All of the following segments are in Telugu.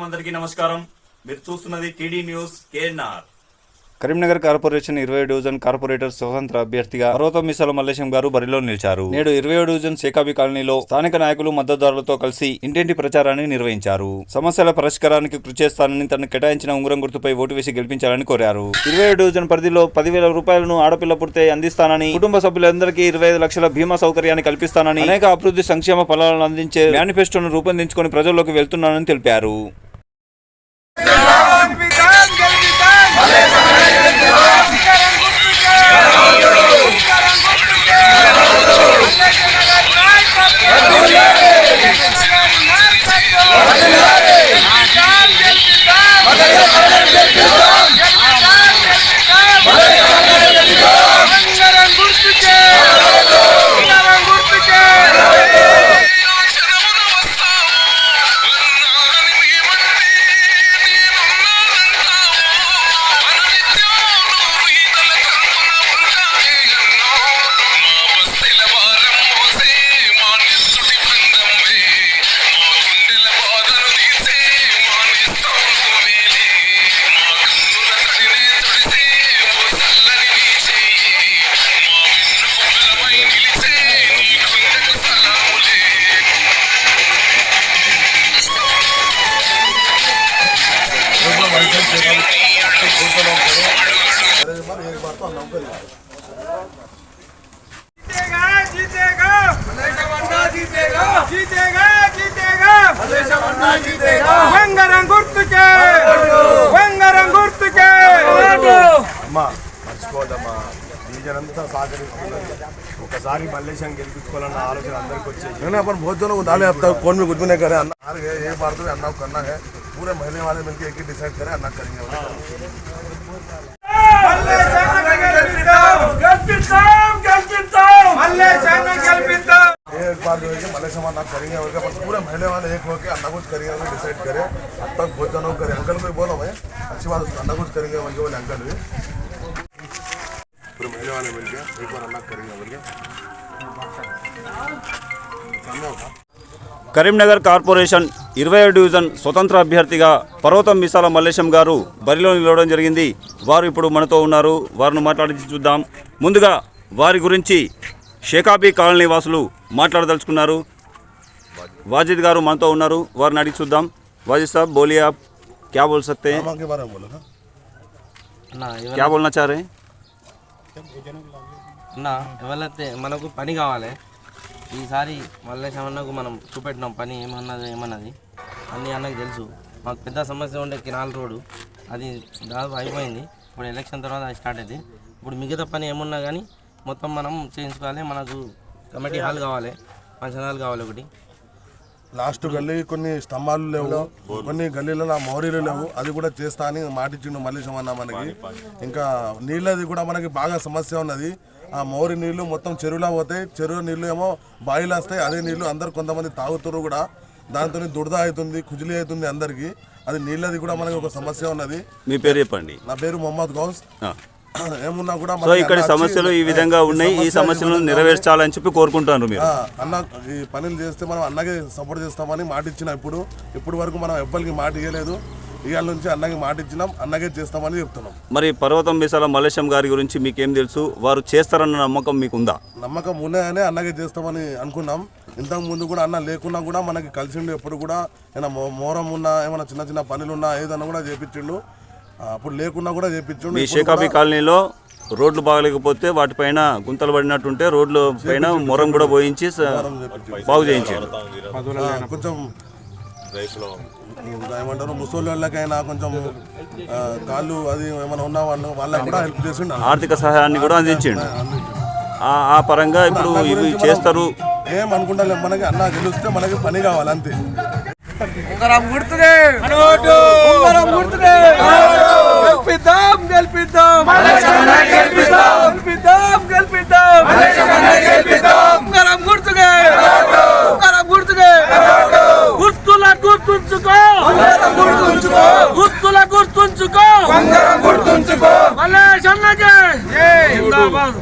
స్వాగతం అందరికీ నమస్కారం. మీరు చూస్తున్నది TD news KNR. Karimnagar corporation ఇరవై డివిజన్ కార్పొరేటర్ స్వతంత్ర అభ్యర్థిగా పర్వతం మిసాల మల్లేశం గారు బరిలో నిలిచారు. నేడు ఇరవై డివిజన్ శేకాబి కాలనీలో స్థానిక నాయకులు మద్దతుదారులతో కలిసి ఇంటింటి ప్రచారాన్ని నిర్వహించారు. సమస్యల పరిష్కారానికి కృషి చేస్తానని తనను కేటాయించిన ఉంగరం గుర్తుపై ఓటు వేసి గెలిపించాలని కోరారు. ఇరవై డివిజన్ పరిధిలో పదివేల రూపాయలను ఆడపిల్ల పుడితే అందిస్తానని కుటుంబ సభ్యులందరికీ ఇరవై ఐదు లక్షల బీమా సౌకర్యాన్ని కల్పిస్తానని అనేక అభివృద్ధి సంక్షేమ ఫలాలను అందించే మేనిఫెస్టోను రూపొందించుకొని ప్రజల్లోకి వెళ్తున్నానని తెలిపారు. Down! सारी मल्लेशन गेलिपुन अंदर अपन बहुत जनों को डाले अब तक कौन भी कुछ भी नहीं करे अन्ना हार गए एक बार तो अन्ना करना है। पूरे महीने वाले मिलके एक ही डिसाइड करे अन्ना करेंगे एक बार जो है कि ना करेंगे और पूरे महीने वाले एक होकर अन्ना कुछ करेंगे वो डिसाइड अब तक बहुत जनों अंकल को बोलो भाई अच्छी बात अन्ना कुछ करेंगे बोले अंकल भी। पूरे महीने वाले एक बार अन्ना करेंगे కరీంనగర్ కార్పొరేషన్ ఇరవై డివిజన్ స్వతంత్ర అభ్యర్థిగా పర్వతం మిసాల మల్లేశం గారు బరిలో నిలవడం జరిగింది. వారు ఇప్పుడు మనతో ఉన్నారు. వారిని మాట్లాడించి చూద్దాం. ముందుగా వారి గురించి షేకాబీ కాలనీ వాసులు మాట్లాడదలుచుకున్నారు. వాజిద్ గారు మనతో ఉన్నారు. వారిని అడిగి చూద్దాం. వాజిద్ సాబ్ బోలియా క్యా బోల్ సత్తే క్యా బోల్నా చారే మనకు పని కావాలి. ఈసారి మల్లేశం అన్నకు మనం చూపెట్టినాం పని ఏమన్నది ఏమన్నది. అన్నీ అన్నకు తెలుసు. మాకు పెద్ద సమస్య ఉండే కినాల్ రోడ్డు. అది దాదాపు అయిపోయింది. ఇప్పుడు ఎలక్షన్ తర్వాత అది స్టార్ట్ అయింది ఇప్పుడు మిగతా పని ఏమున్నా కానీ మొత్తం మనం చేయించుకోవాలి. మనకు కమిటీ హాల్ కావాలి. ఫంక్షన్ హాల్ కావాలి ఒకటి. లాస్ట్ గల్లీ కొన్ని స్తంభాలు లేవు. కొన్ని గల్లీలలో మోరీలు లేవు. అది కూడా చేస్తా అని మాటిచ్చిండు మల్లేశం అన్న మనకి. ఇంకా నీళ్ళది కూడా మనకి బాగా సమస్య ఉన్నది. ఆ మోరి నీళ్ళు మొత్తం చెరువులో పోతాయి. చెరువు నీళ్ళు ఏమో బావిలో వస్తాయి. అదే నీళ్ళు అందరు కొంతమంది తాగుతారు కూడా. దాంతో దురద అవుతుంది కుజిలి అవుతుంది అందరికి. అది నీళ్ళది కూడా మనకి ఒక సమస్య ఉన్నది. మీ పేరు చెప్పండి. నా పేరు మొహమ్మద్ గౌస్. ఏమున్నా కూడా సో ఇక్కడ సమస్యలు ఈ విధంగా ఉన్నాయి. ఈ సమస్యలను నెరవేర్చాలని చెప్పి కోరుకుంటున్నారు మీరు. అన్న ఈ పనులు చేస్తే మనం అన్నకి సపోర్ట్ చేస్తామని మాట ఇచ్చిన ఇప్పుడు. ఇప్పుడు వరకు మనం ఎవ్వరికి మాట ఇవ్వలేదు ఇవాళ నుంచి అన్నకి మాట ఇచ్చినాం అన్నకే చేస్తామని చెప్తున్నాం. మరి పర్వతం మిసాల మల్లేశం గారి గురించి మీకేం తెలుసు? వారు చేస్తారన్న నమ్మకం మీకుందా? నమ్మకం ఉన్నాయనే అన్నకే చేస్తామని అనుకున్నాం. ఇంతకు ముందు కూడా అన్న లేకున్నా కూడా మనకి కలిసిండు ఎప్పుడు కూడా. ఏమైనా మోరం ఉన్నా ఏమైనా చిన్న చిన్న పనులు ఉన్నా ఏదన్నా కూడా చేపించిండు. అప్పుడు లేకున్నా కూడా చేపించిండు మీ షేకాబీ కాలనీలో రోడ్లు బాగలేకపోతే వాటిపైన గుంతలు పడినట్టుంటే రోడ్ల పైన మొరం కూడా పోయించి బాగు చేయించాడు ఆ, కొంచెం ఏమంటారు ముసలి వాళ్ళకైనా కొంచెం కాళ్ళు అది ఏమైనా ఉన్న వాళ్ళు వాళ్ళకి కూడా హెల్ప్ చేసిండు. ఆర్థిక సహాయాన్ని కూడా అందించిండు. ఆ ఆ పరంగా ఇప్పుడు ఇవి చేస్తారు. ఏం అనుకుంటా మనకి అన్న గెలిస్తే మనకి పని కావాలి అంతే. ఉంగరం గుర్తుకే గెలిపిద్దాం గెలిపిద్దాం గెలిపిద్దాం గెలిపిద్దాం ఉంగరం గుర్తుకే. గుర్తుల గుర్తుంచుకో. గుర్తుంచుకో. గుర్తుల గుర్తుంచుకో. గుర్తుంచుకో. మళ్ళీ జిందాబాద్.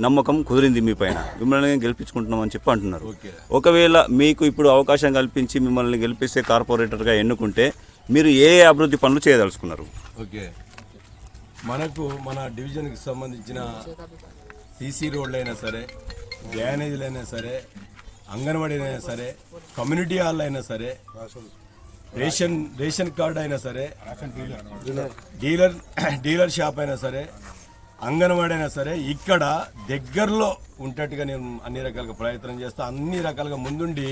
నమ్మకం కుదిరింది మీ పైన. మిమ్మల్ని గెలిపించుకుంటున్నామని చెప్పి అంటున్నారు. ఒకవేళ మీకు ఇప్పుడు అవకాశం కల్పించి మిమ్మల్ని గెలిపిస్తే కార్పొరేటర్గా ఎన్నుకుంటే మీరు ఏ అభివృద్ధి పనులు చేయదలుచుకున్నారు? ఓకే. మనకు మన డివిజన్కి సంబంధించిన సీసీ రోడ్లు అయినా సరే డ్యానేజీలు అయినా సరే అంగన్వాడీలైనా సరే కమ్యూనిటీ హాల్ అయినా సరే రేషన్ రేషన్ కార్డు అయినా సరే డీలర్ డీలర్ షాప్ అయినా సరే అంగన్వాడీ అయినా సరే ఇక్కడ దగ్గరలో ఉంటట్టుగా నేను అన్ని రకాలుగా ప్రయత్నం చేస్తా అన్ని రకాలుగా ముందుండి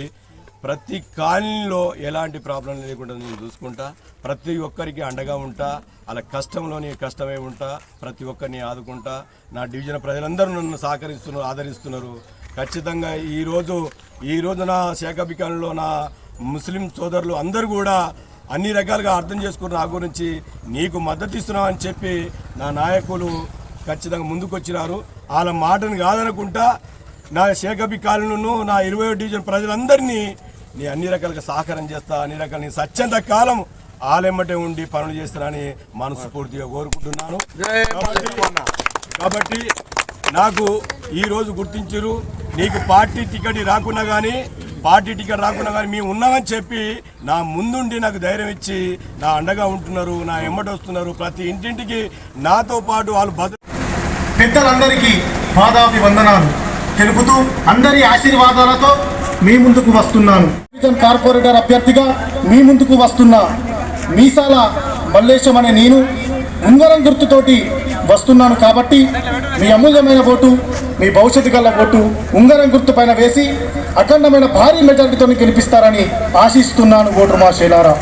ప్రతి కాలనీలో ఎలాంటి ప్రాబ్లం లేకుండా నేను చూసుకుంటా ప్రతి ఒక్కరికి అండగా ఉంటా అలా కష్టంలోని కష్టమే ఉంటా ప్రతి ఒక్కరిని ఆదుకుంటా. నా డివిజన్ ప్రజలందరూ నన్ను సహకరిస్తున్నారు ఆదరిస్తున్నారు. ఖచ్చితంగా ఈరోజు ఈరోజు నా శాఖాభికారంలో నా ముస్లిం సోదరులు అందరూ కూడా అన్ని రకాలుగా అర్థం చేసుకున్న నా గురించి నీకు మద్దతు ఇస్తున్నామని చెప్పి నా నాయకులు ఖచ్చితంగా ముందుకొచ్చినారు. వాళ్ళ మాటను కాదనుకుంటా నా శేఖబి కాలనీను నా ఇరవై డివిజన్ ప్రజలందరినీ నీ అన్ని రకాలుగా సహకారం చేస్తా అన్ని రకాల నీ సత్యంత కాలం ఆలెమ్మటే ఉండి పనులు చేస్తానని మనస్ఫూర్తిగా కోరుకుంటున్నాను. కాబట్టి నాకు ఈ రోజు గుర్తించరు నీకు పార్టీ టికెట్ రాకున్నా కానీ పార్టీ టికెట్ రాకున్నా కానీ మేము ఉన్నామని చెప్పి నా ముందుండి నాకు ధైర్యం ఇచ్చి నా అండగా ఉంటున్నారు నా ఎమ్మటి వస్తున్నారు. ప్రతి ఇంటింటికి నాతో పాటు వాళ్ళు భద్ర పెద్దలందరికీ పాదాభివందనాలు. తెలుపుతూ అందరి ఆశీర్వాదాలతో మీ ముందుకు వస్తున్నాను. డివిజన్ కార్పొరేటర్ అభ్యర్థిగా మీ ముందుకు వస్తున్నా. మీసాల మల్లేశం అనే నేను ఉంగరం గుర్తుతోటి వస్తున్నాను కాబట్టి మీ అమూల్యమైన ఓటు మీ భవిష్యత్తు గల ఓటు ఉంగరం గుర్తు పైన వేసి అఖండమైన భారీ మెజారిటీతో గెలిపిస్తారని ఆశిస్తున్నాను ఓటు మా శైలారా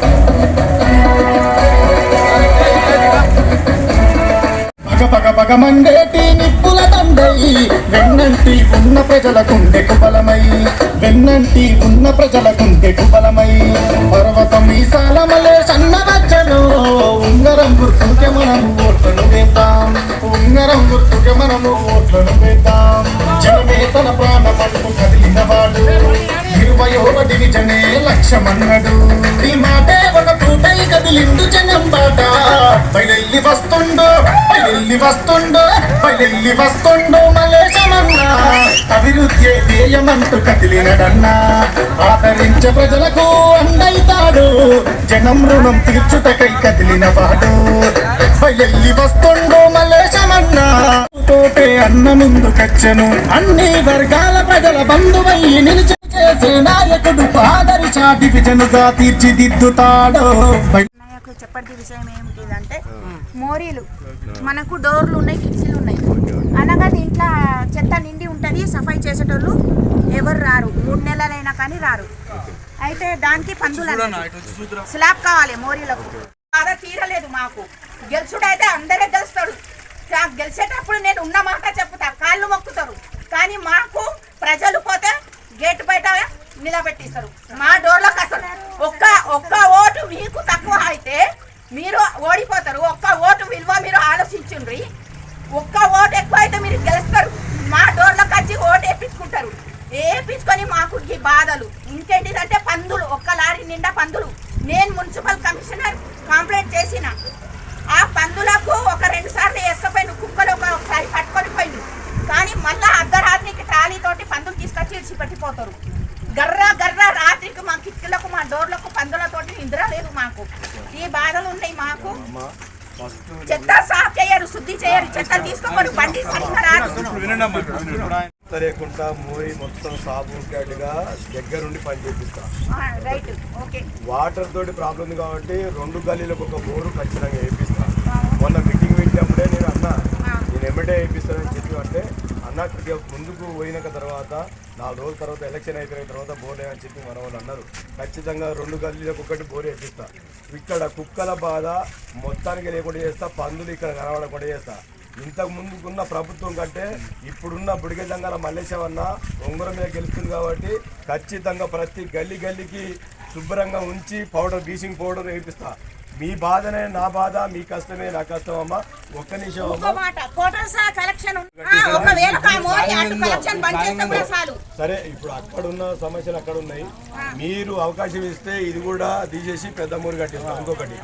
పగ పగ పగ మండేటి నిప్పుల దండై వెన్నంటి ఉన్న ప్రజల గుండెకు బలమై. వెన్నంటి ఉన్న ప్రజల గుండెకు బలమై. పర్వతం ఈ సాలమలే సన్నవచ్చను ఉంగరం గుర్తుకే మనము ఓట్లను వేద్దాం. ఉంగరం గుర్తుకే మనము ఓట్లను వేద్దాం. జనమే తన ప్రాణమంటూ కదిలిన వాడు ఇరవై ఒకటి లక్ష్యమన్నడు. ఈ మాటే ఒక పూటై కదిలిండు జనం బాట బయలెల్లి వస్తుండో బయలెల్లి వస్తుండో బయలెల్లి వస్తుండో మలేశమన్నా. అభివృద్ధి ధ్యేయమంటూ కదిలినడన్నా. ఆదరించే ప్రజలకు అండైతాడు జనం రుణం తీర్చుటకై కదిలిన వాడు బయలెల్లి వస్తుండో మలే తోటే అన్న ముందు కచ్చను. అన్ని వర్గాల ప్రజల బంధువయ్యి నిలిచి చేసే నాయకుడు పాదరి చాటి విజనుగా తీర్చిదిద్దుతాడు. నాకు చెప్పటి విషయం ఏమిటిదంటే మోరీలు. మనకు డోర్లు ఉన్నాయి కిటికీలు ఉన్నాయి. అనగా దీంట్లో చెత్త నిండి ఉంటుంది సఫాయి చేసేటోళ్ళు ఎవరు రారు. మూడు నెలలైనా కానీ రారు. అయితే దానికి పందులు. స్లాబ్ కావాలి మోరీలకు. బాధ తీరలేదు మాకు. గెలుచుడైతే అందరే గెలుస్తాడు నాకు గెలిచేటప్పుడు నేను ఉన్న మాట చెప్తా. కాళ్ళు మొక్కుతారు. కానీ మాకు ప్రజలు పోతే గేట్ బయట నిలబెట్టిస్తారు. మా డోర్లోకి అసలు ఒక్క ఒక్క ఓటు మీకు తక్కువ అయితే మీరు ఓడిపోతారు ఒక్క ఓటు విలువ మీరు ఆలోచించుండ్రి ఒక్క ఓటు ఎక్కువ అయితే మీరు గెలుస్తారు మా డోర్లకు వచ్చి ఓటు వేపించుకుంటారు వేపించుకొని మాకు ఈ బాధలు ఇంకేంటిదంటే పందులు ఒక్క లారీ నిండా పందులు నేను మున్సిపల్ కమిషనర్ కంప్లైంట్ చేసిన ఆ పందులకు ఒక రెండు సార్లు వేసుకపోయిన కుక్కలు ఒక ఒకసారి పట్టుకొని పోయిండు కానీ మళ్ళా అర్ధరాత్రికి ట్రాలీ తోటి పందులు తీసుకొచ్చి ఇడిచి పెట్టిపోతారు గర్ర గర్ర రాత్రికి మా కిటికీలకు మా డోర్లకు పందులతోటి నిద్ర లేదు మాకు. ఈ బాధలు ఉన్నాయి మాకు. చెత్త సాఫ్ చేయరు శుద్ధి చేయరు చెత్త తీసుకోమరు బండి సరిగ్గా రాదు. లేకుండా మోయి మొత్తం సాబు క్యాట్గా దగ్గరుండి పని చేపిస్తా. వాటర్ తోటి ప్రాబ్లం ఉంది కాబట్టి రెండు గల్లీలకు ఒక బోరు ఖచ్చితంగా వేయిస్తా మొన్న మీటింగ్ పెట్టినప్పుడే నేను అన్నా నేను ఎమ్మటే వేయిస్తానని చెప్పి అంటే అన్న కొద్దిగా ముందుకు పోయినాక తర్వాత నాలుగు రోజుల తర్వాత ఎలక్షన్ అయిపోయిన తర్వాత బోర్ అని చెప్పి మన వాళ్ళు అన్నారు. ఖచ్చితంగా రెండు గల్లీలకు ఒకటి బోర్ వేపిస్తా ఇక్కడ కుక్కల బాధ మొత్తానికి లేకుండా చేస్తా పందులు ఇక్కడ కనబడకుండా చేస్తా. ఇంతకు ముందుకున్న ప్రభుత్వం కంటే ఇప్పుడున్న బుడిగజంగాల మల్లేశవన్న ఉంగరం మీద గెలుస్తుంది కాబట్టి ఖచ్చితంగా ప్రతి గల్లీ గల్లీకి శుభ్రంగా ఉంచి పౌడర్ బ్లీచింగ్ పౌడర్ వేపిస్తా. మీ బాధనే నా బాధ మీ కష్టమే నా కష్టం అమ్మా. ఒక్క నిమిషం సరే ఇప్పుడు అక్కడ ఉన్న సమస్యలు అక్కడ ఉన్నాయి మీరు అవకాశం ఇస్తే ఇది కూడా తీసేసి పెద్ద మూరు కట్టిస్తా ఇంకొకటి.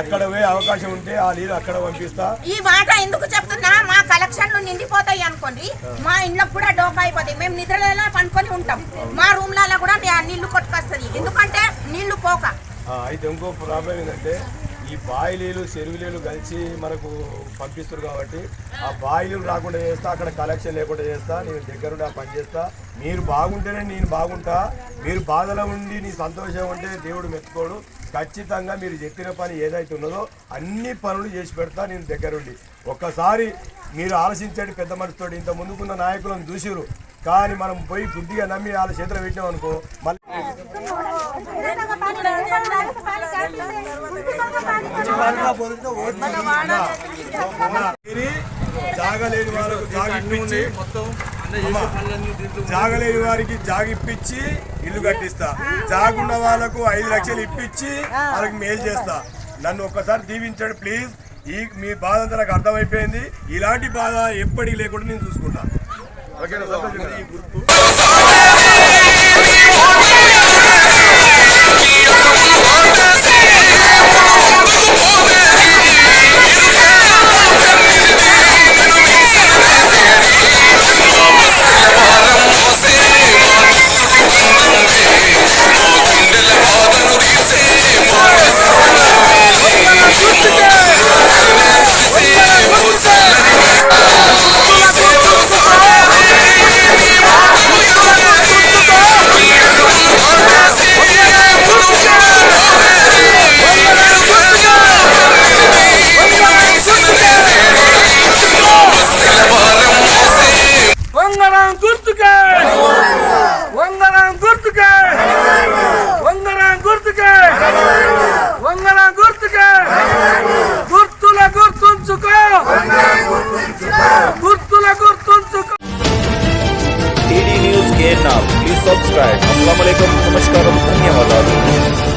అక్కడ పోయే అవకాశం ఉంటే ఆ నీరు అక్కడ పంపిస్తా. ఈ మాట ఎందుకు చెప్తున్నా మా కలెక్షన్లు నిండిపోతాయి అనుకోండి మా ఇండ్లకు కూడా డోకా అయిపోతాయి. మేము నిద్రలలో పండుకొని ఉంటాం. మా రూమ్లలో కూడా నీళ్ళు కొట్టుకొస్తుంది. ఎందుకంటే నీళ్ళు పోక. అయితే ఇంకో ప్రాబ్లం ఏంటంటే ఈ బాయిలీలు చెరువులీలు కలిసి మనకు పంపిస్తారు కాబట్టి ఆ బాయిలీలు రాకుండా చేస్తా అక్కడ కలెక్షన్ లేకుండా చేస్తా నేను దగ్గరుండి ఆ పని చేస్తా. మీరు బాగుంటేనే నేను బాగుంటా మీరు బాధలో ఉండి నీ సంతోషం ఉంటే దేవుడు మెచ్చుకోడు. ఖచ్చితంగా మీరు చెప్పిన పని ఏదైతే ఉన్నదో అన్ని పనులు చేసి పెడతా నేను దగ్గరుండి. ఒక్కసారి మీరు ఆలోచించండి పెద్ద మనసుతోటి ఇంత ముందుకున్న నాయకులను చూసిరు కానీ మనం పోయి గుడ్డిగా నమ్మి వాళ్ళ చేతిలో పెట్టాం అనుకో మళ్ళీ జాగలేని వాళ్ళకు జాగిప్పించి జాగలేని వారికి జాగిప్పించి ఇల్లు కట్టిస్తా. జాగున్న వాళ్ళకు ఐదు లక్షలు ఇప్పించి వాళ్ళకి మేలు చేస్తా. నన్ను ఒక్కసారి దీవించండి ప్లీజ్. ఈ మీ బాధ అంతా నాకు అర్థమైపోయింది. ఇలాంటి బాధ ఎప్పటికీ లేకుండా నేను చూసుకుంటా. ఓకేనా గుర్తుకే వంగరం గుర్తుకే వంగరం గుర్తుకే వంగరం గుర్తుకే గుర్తుల గుర్తుంచుకో గుర్తుల గుర్తుంచుకో TD news KNR please subscribe అస్సలం నమస్కారం ధన్యవాదాలు